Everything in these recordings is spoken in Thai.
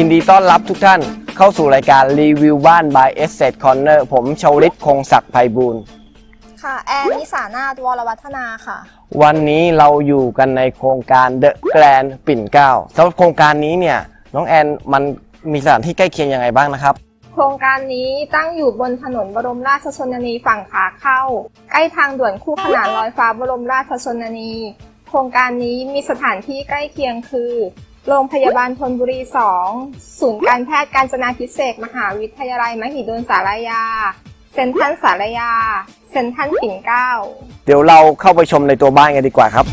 ยินดีต้อนรับทุกท่านเข้าสู่รายการรีวิวบ้าน by e s s e t Corner ผมชาวลิตคงศักดิ์ไพบูลย์ค่ะ แอนนิสานาถวรวัฒนาค่ะ วันนี้เราอยู่กันในโครงการ The Grand ปิ่นเกล้าสำหรับโครงการนี้เนี่ยน้องแอนมันมีสถานที่ใกล้เคียงยังไงบ้างนะครับ โครงการนี้ตั้งอยู่บนถนนบรมราชชนนีฝั่งขาเข้า ใกล้ทางด่วนคู่ขนานลอยฟ้าบรมราชชนนี โครงการนี้มีสถานที่ใกล้เคียงคือ โรงพยาบาลธนบุรี 2 ศูนย์การแพทย์การจนาพิเศษกมหาวิทยาลัย มหิดลสารยา เซ็นทรัลสารยา เซ็นทรัลปิ่นเกล้า เดี๋ยวเราเข้าไปชมในตัวบ้านกันดีกว่าครับ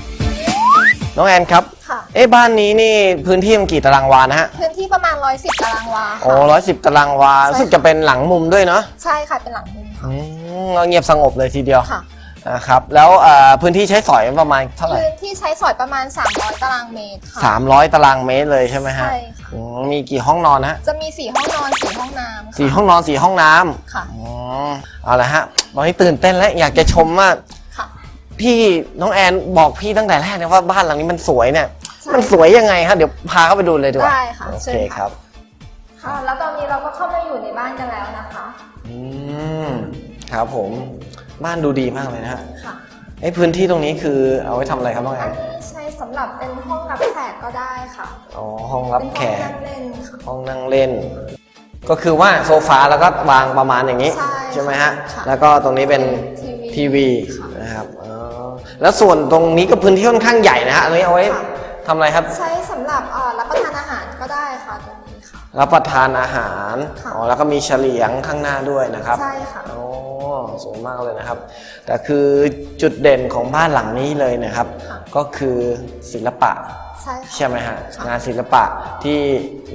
น้องแอนครับ ค่ะ เอ๊ะบ้านนี้นี่พื้นที่มันกี่ตารางวานะฮะพื้นที่ประมาณ 110 ตารางวาโอ้ค่ะ ร้อยสิบตารางวาใช่ รู้สึกจะเป็นหลังมุมด้วยเนาะใช่ค่ะ เป็นหลังมุมค่ะอืมเงียบสงบเลยทีเดียว ค่ะ นะครับแล้วเอ่อพื้นที่ใช้สอยประมาณเท่าไหร่ พื้นที่ใช้สอยประมาณ 300 ตารางเมตรค่ะสามร้อยตารางเมตรเลยใช่ไหมฮะใช่ค่ะ อืมมีกี่ห้องนอนฮะจะมี 4 ห้องนอน 4 ห้องน้ำค่ะสี่ห้องนอนสี่ห้องน้ำค่ะอ๋อเอาละฮะตอนนี้ตื่นเต้นแล้วอยากจะชมมาก ค่ะ พี่น้องแอนบอกพี่ตั้งแต่แรกนะว่าบ้านหลังนี้มันสวยเนี่ย ใช่มันสวยยังไงครับเดี๋ยวพาเข้าไปดูเลยดีกว่าได้ค่ะโอเชิเคญคค่ะรับค่ะ แล้วตอนนี้เราก็เข้ามาอยู่ในบ้านกันแล้วนะคะ อืม ครับผมบ้านดูดีมากเลยนะฮะค่ะ ไอ้พื้นที่ตรงนี้คือเอาไว้ทำอะไรครับน้องแออันนนี้ใช้สำหรับเป็นห้องรับแขกก็ได้ค่ะอ๋อห้องรับเป็นแขห้องกนั่งเล่นค่ะ ห้องนั่งเล่น ก็คือว่าโซฟาแล้วก็วางประมาณอย่างนี้ ใช่ไหมฮะค่ะแล้วก็ตรงนี้เป็นทีวีทีวีค่ะนะครับอ๋อแล้วส่วนตรงนี้ก็พื้นที่ค่อนข้างใหญ่นะฮะอันนี้เอาไว้ค่ะ ทำอะไรครับ ใช้ส รงนี้ค่ะรับประทานอาหารค่ะ อ๋อแล้วก็มีเฉลียงข้างหน้าด้วยนะครับ ใช่ค่ะ โอ้สวยมากเลยนะครับ แต่คือจุดเด่นของบ้านหลังนี้เลยนะครับ ค่ะ ก็คือศิลปะใช่ค่ะ ใช่ไหมฮะค่ะงานศิลปะที่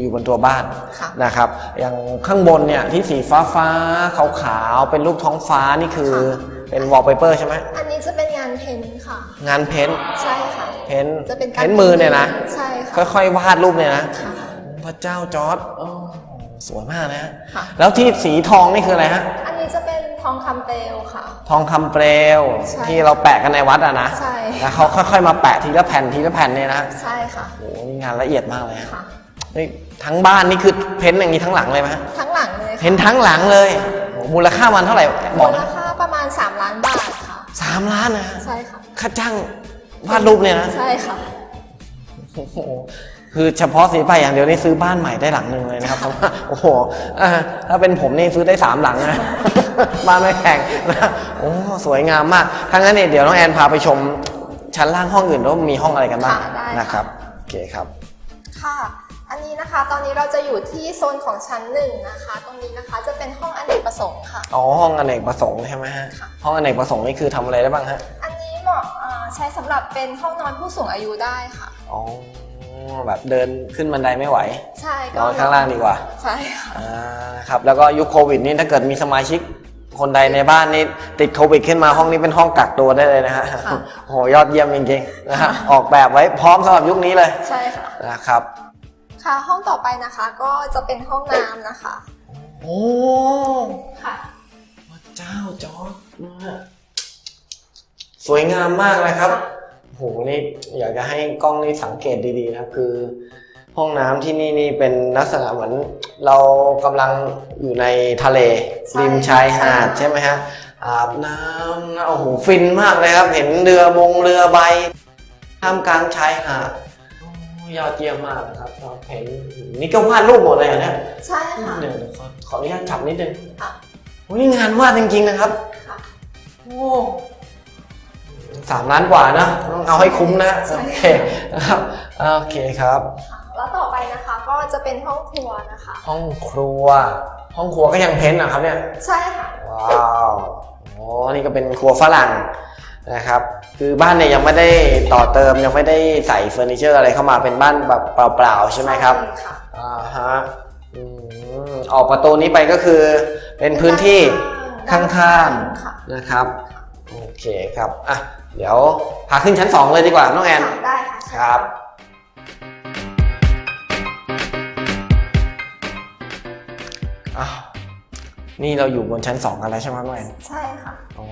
อยู่บนตัวบ้านค่ะ นะครับ อย่างข้างบนเนี่ยที่สีฟ้าฟ้าขาวขาวๆเป็นรูปท้องฟ้านี่คือเป็นวอลเปเปอร์ใช่ไหมอันนี้จะเป็นงานเพ้นท์ค่ะ งานเพ้นท์ใช่ค่ะ เพ้นท์จะเป็นการเพ้นท์มือเนี่ยนะ ใช่ค่ะ ค่อยๆวาดรูปเนี่ยนะ ค่ะ พระเจ้าจอร์ดโอ้สวยมากนะฮะค่ะ แล้วที่สีทองนี่คืออะไรฮะ อันนี้จะเป็นทองคำเปลวค่ะ ทองคำเปลวใช่ที่เราแปะกันในวัดอะนะใช่ แล้วเขาค่อยๆมาแปะทีละแผ่นทีละแผ่นเนี่ยนะใช่ค่ะโอ้โหนี่งานละเอียดมากเลยฮะค่ะนี่ทั้งบ้านนี่คือเพ้นท์อย่างนี้ทั้งหลังเลยไหมฮะทั้งหลังเลยค่ะเพ้นท์ทั้งหลังเลยโอ้โหมูลค่ามันเท่าไหร่บมูอกลนะค่าประมาณ 3 ล้านบาทค่ะ สามล้านนะฮะใช่ค่ะ ค่าจ้างวาดรูปเนี่ยนะ ใช่ค่ะ โอ้โห คือเฉพาะสีไปอย่างเดียวนี่ซื้อบ้านใหม่ได้หลังหนึ่งเลยนะครับโอ้โหอ่าถ้าเป็นผมนี่ซื้อได้สามหลังนะบ้านไม่แพงนะโอ้สวยงามมากทั้างนั้นเนี่ยเดี๋ยวน้องแอนพาไปชมชั้นล่างห้องอื่นว่ามีห้องอะไรกันบ้างค่ะได้ค่ะนะครับโอเคครับ ค่ะ อันนี้นะคะตอนนี้เราจะอยู่ที่โซนของชั้นหนึ่งนะคะ ตรงนี้นะคะจะเป็นห้องอเนกประสงค์ค่ะอ๋อห้องอเนกประสงค์ใช่ไหมฮะค่ะห้องอเนกประสงค์นี่คือทำอะไรได้บ้างฮะอันนี้เหมาะอ่าใช้สำหรับเป็นห้องนอนผู้สูงอายุได้ค่ะอ๋อ แบบเดินขึ้นบันไดไม่ไหวใช่นอนข้างล่างดีกว่าใช่ค่ะ อ่าครับแล้วก็ยุคโควิดนี่ถ้าเกิดมีสมาชิกคนใดในบ้านนี่ติดโควิดขึ้นมาห้องนี้เป็นห้องกักตัวได้เลยนะฮะค่ะโอ้โหยอดเยี่ยมจริงๆนะฮะออกแบบไว้พร้อมสำหรับยุคนี้เลยใช่ค่ะ นะครับค่ะ ห้องต่อไปนะคะก็จะเป็นห้องน้ำนะคะ โอ้ค่ะ พระเจ้าจอร์ดนะฮะสวยงามมากเลยครับ โอ้โหนี่อยากจะให้กล้องนี่สังเกตดีๆนะครับคือ ห้องน้ำที่นี่นี่เป็นลักษณะเหมือน เรากำลังอยู่ในทะเลใช่ริมชายหาดใช่ ใช่ไหมฮะอาบน้ำนะโอ้โหฟินมากเลยครับ เห็นเรือบงเรือใบท่ามกลางชายหาดโอ้ยอดเยี่ยมมากนะครับเราเห็นนี่ก็วาดรูปหมดเลยเหรอเนี่ย ใช่ค่ะ เดี๋ยวเดี๋ยวขอขออนุญาตจับนิดนึงค่ะ โอ้นี่งานวาดจริงๆนะครับ ค่ะ โอ้ สามล้านกว่านะต้องเอาให้คุ้มนะใช่โอเคนะครับโอเคครับ แล้วต่อไปนะคะก็จะเป็นห้องครัวนะคะ ห้องครัว ห้องครัวก็ยังเพ้นท์นะครับเนี่ยใช่ค่ะ ว้าวโอ้นี่ก็เป็นครัวฝรั่งนะครับคือบ้านเนี่ยยังไม่ได้ต่อเติมยังไม่ได้ใส่เฟอร์นิเจอร์อะไรเข้ามาเป็นบ้านแบบเปล่าๆใช่ไหมครับใช่ค่ะ อ่าฮะอืมออกประตูนี้ไปก็คือเป็นพื้นที่ข้างๆ ค่ะ นะครับโอเคครับอะ เดี๋ยวพาขึ้นชั้น 2 เลยดีกว่า น้องแอนค่ะได้ค่ะครับ อ้าว นี่เราอยู่บนชั้น 2 กันแล้วใช่ไหมน้องแอน ใช่ค่ะอ๋อ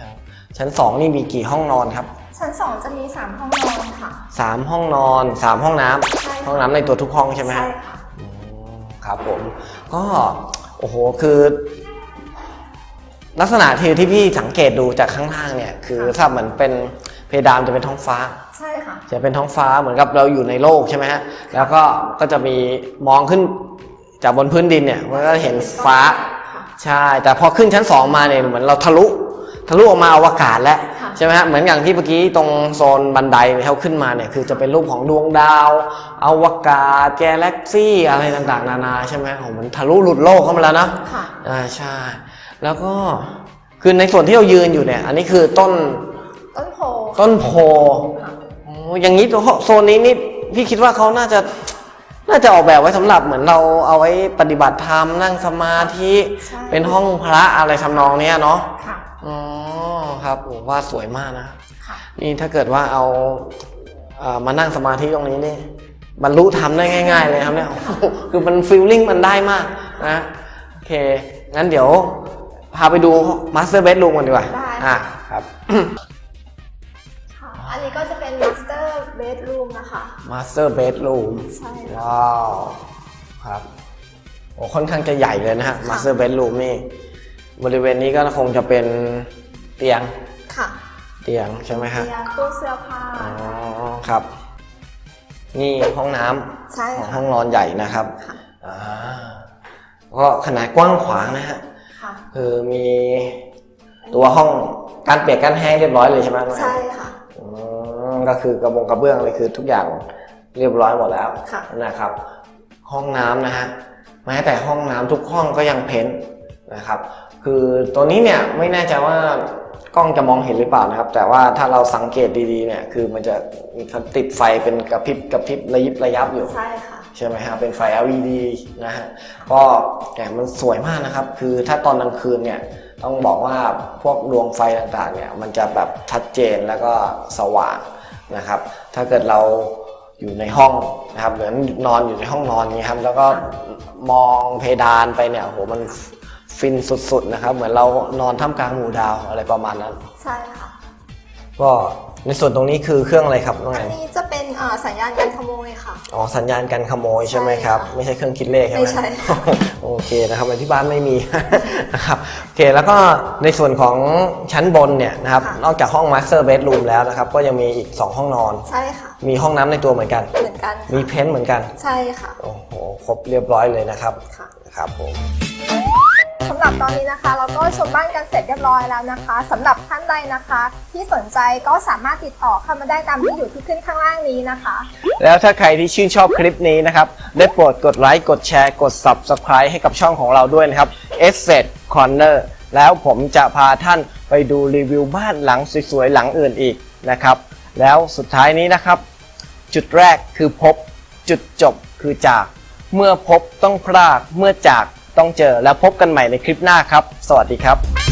ครับชั้น 2 นี่มีกี่ห้องนอนครับ ชั้นสองจะมีสามห้องนอนค่ะ 3 ห้องนอน 3 ห้องน้ำใช่ค่ะห้องน้ำในตัวทุกห้องใช่ไหมฮะ ใช่ค่ะอครับผมก็โอ้โหคือ ลักษณะที่ที่พี่สังเกตดูจากข้างล่างเนี่ย คือค่ะถ้าเหมือนเป็นเพดานจะเป็นท้องฟ้า ใช่ค่ะ จะเป็นท้องฟ้าเหมือนกับเราอยู่ในโลกใช่ไหมฮะแล้วก็ก็จะมีมองขึ้นจากบนพื้นดินเนี่ยมันก็เห็นฟ้าค่ะใช่ แต่พอขึ้นชั้นสองมาเนี่ยเหมือนเราทะลุทะลุออกมาอวกาศแล้วค่ะใช่ไหมฮะเหมือนอย่างที่เมื่อกี้ตรงโซนบันไดที่เขาขึ้นมาเนี่ยคือจะเป็นรูปของดวงดาว อวกาศแกลเล็กซี่อะไรต่างๆ นานาใช่ไหมโอ้โหมันทะลุหลุดโลกเข้ามาแล้วนะค่ะอ่าใช่ แล้วก็คือในส่วนที่เรายืนอยู่เนี่ย อันนี้คือต้นต้นโพต้นโพโอ้อย่างนี้ตัวโซนนี้นี่พี่คิดว่าเขาน่าจะน่าจะออกแบบไว้สำหรับเหมือนเราเอาไว้ปฏิบัติธรรมนั่งสมาธิใช่เป็นห้องพระอะไรทำนองเนี้ยเนาะค่ะอ๋อครับผมว่าสวยมากนะค่ะนี่ถ้าเกิดว่าเอาเอ่อมานั่งสมาธิตรงนี้นี่บรรลุธรรมได้ง่าย ๆ เลยครับเนี่ยโอ้โหคือมันฟีลลิ่งมันได้มากนะโอเคงั้นเดี๋ยว พาไปดูมาสเตอร์เบดรูมกันดีกว่า ได้ อะครับ ค่ะ อันนี้ก็จะเป็น master bedroom นะคะ มาสเตอร์เบดรูม ใช่ค่ะว้าวครับโอ้ค่อนข้างจะใหญ่เลยนะฮะมาสเตอร์เบดรูมนี่ บริเวณนี้ก็คงจะเป็นเตียงค่ะเตียงใช่ไหมฮะเตียงตู้เสื้อผ้า อ๋อครับ นี่ห้องน้ำใช่ของค่ะ ห้องนอนใหญ่นะครับค่ะ อ่าก็ขนาดกว้างขวางนะฮะ ค่ะ คือมีตัวห้องการเปียกการแห้งเรียบร้อยเลยใช่ไหมน้องแอมใช่ค่ะอืมก็คือกระบงกระเบื้องเลยคือทุกอย่างเรียบร้อยหมดแล้วค่ะ นะครับ ห้องน้ำนะฮะแม้แต่ห้องน้ำทุกห้องก็ยังเพ้นท์นะครับ คือตัวนี้เนี่ยไม่แน่ใจว่ากล้องจะมองเห็นหรือเปล่านะครับ แต่ว่าถ้าเราสังเกตดีๆเนี่ยคือมันจะมีติดไฟเป็นกระพริบกระพริบระยิบระยับอยู่ ใช่ค่ะ ใช่ไหมฮะเป็นไฟ LED นะฮะก็แกมันสวยมากนะครับ คือถ้าตอนกลางคืนเนี่ยต้องบอกว่าพวกดวงไฟต่างๆเนี่ยมันจะแบบชัดเจนแล้วก็สว่างนะครับ ถ้าเกิดเราอยู่ในห้องนะครับเหมือนนอนอยู่ในห้องนอนนี้ครับแล้วก็มองเพดานไปเนี่ยโอ้โหมันฟินสุดๆนะครับ เหมือนเรานอนท่ามกลางหมู่ดาวอะไรประมาณนั้น ใช่ค่ะ ก็ ในส่วนตรงนี้คือเครื่องอะไรครับน้องแออันนนี้จะเป็นเอ่อสัญญาณการขโมยค่ะ อ๋อสัญญาณการขโมยใช่ไหมครับ ใช่ค่ะไม่ใช่เครื่องคิดเลขใช่ไหมไม่ใช่ โอเคนะครับที่บ้านไม่มี นะครับโอเคแล้วก็ในส่วนของชั้นบนเนี่ยนะครับค่ะนอกจากห้อง Master Bedroom แล้วนะครับก็ยังมีอีก 2 ห้องนอน ใช่ค่ะ มีห้องน้ำในตัวเหมือนกัน เหมือนกันมีค่ะเพ้นท์เหมือนกัน ใช่ค่ะ โอ้โห ครบเรียบร้อยเลยนะครับค่ะ นะครับผมสำ หรับตอนนี้นะคะ เราก็ชมบ้านกันเสร็จเรียบร้อยแล้วนะคะสำหรับท่านใดนะคะ ที่สนใจก็สามารถติดต่อเข้ามาได้ตามที่อยู่ที่ขึ้นข้างล่างนี้นะคะ แล้วถ้าใครที่ชื่นชอบคลิปนี้นะครับได้โปรดกดไลค์กดแชร์กด Subscribe ให้กับช่องของเราด้วยนะครับ e s s e t Corner แล้วผมจะพาท่านไปดูรีวิวบ้านหลังสวยๆหลังอื่นอีกนะครับ แล้วสุดท้ายนี้นะครับ จุดแรกคือพบจุดจบคือจาก เมื่อพบต้องพรากเมื่อจาก ต้องเจอแล้วพบกันใหม่ในคลิปหน้าครับ สวัสดีครับ